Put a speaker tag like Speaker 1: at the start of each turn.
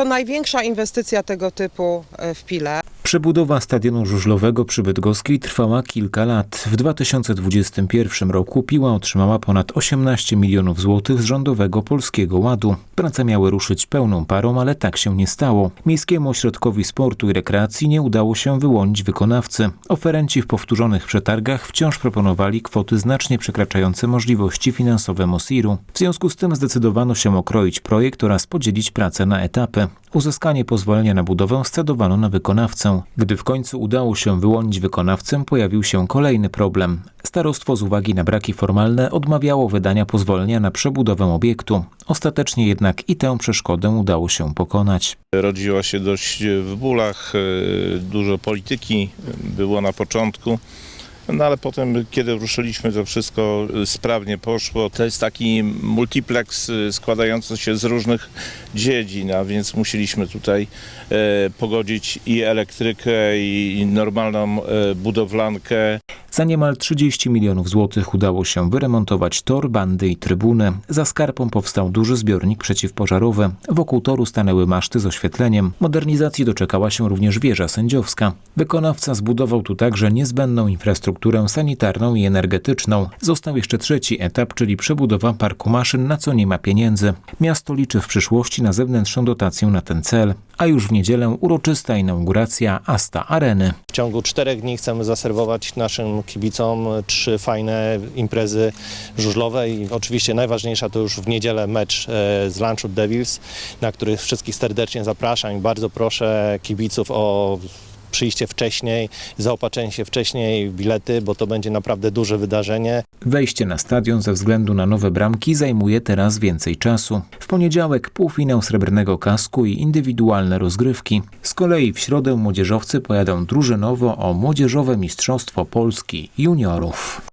Speaker 1: to największa inwestycja tego typu e, w Pile.
Speaker 2: Przebudowa stadionu żużlowego przy Bydgoskiej trwała kilka lat. W 2021 roku Piła otrzymała ponad 18 milionów złotych z rządowego Polskiego Ładu. Prace miały ruszyć pełną parą, ale tak się nie stało. Miejskiemu Ośrodkowi Sportu i Rekreacji nie udało się wyłonić wykonawcy. Oferenci w powtórzonych przetargach wciąż proponowali kwoty znacznie przekraczające możliwości finansowe Mosiru. W związku z tym zdecydowano się okroić projekt oraz podzielić pracę na etapy. Uzyskanie pozwolenia na budowę scedowano na wykonawcę. Gdy w końcu udało się wyłonić wykonawcę, pojawił się kolejny problem. Starostwo z uwagi na braki formalne odmawiało wydania pozwolenia na przebudowę obiektu. Ostatecznie jednak i tę przeszkodę udało się pokonać.
Speaker 3: Rodziła się dość w bólach, e, dużo polityki było na początku. No ale potem, kiedy ruszyliśmy, to wszystko sprawnie poszło. To jest taki multiplex e, składający się z różnych dziedzin, a więc musieliśmy tutaj e, pogodzić i elektrykę, i normalną e, budowlankę.
Speaker 2: Za niemal 30 milionów złotych udało się wyremontować tor, bandy i trybuny. Za skarpą powstał duży zbiornik przeciwpożarowy. Wokół toru stanęły maszty z oświetleniem. Modernizacji doczekała się również wieża sędziowska. Wykonawca zbudował tu także niezbędną infrastrukturę sanitarną i energetyczną. Został jeszcze trzeci etap, czyli przebudowa parku maszyn, na co nie ma pieniędzy. Miasto liczy w przyszłości na zewnętrzną dotację na ten cel. A już w niedzielę uroczysta inauguracja Asta Areny.
Speaker 4: W ciągu czterech dni chcemy zaserwować naszym kibicom trzy fajne imprezy żużlowe i oczywiście najważniejsza to już w niedzielę mecz e, z Lanchut Devils, na który wszystkich serdecznie zapraszam i bardzo proszę kibiców o przyjście wcześniej, zaopatrzenie się wcześniej bilety, bo to będzie naprawdę duże wydarzenie.
Speaker 2: Wejście na stadion ze względu na nowe bramki zajmuje teraz więcej czasu. W poniedziałek półfinał srebrnego kasku i indywidualne rozgrywki. Z kolei w środę młodzieżowcy pojadą drużynowo o młodzieżowe Mistrzostwo Polski juniorów.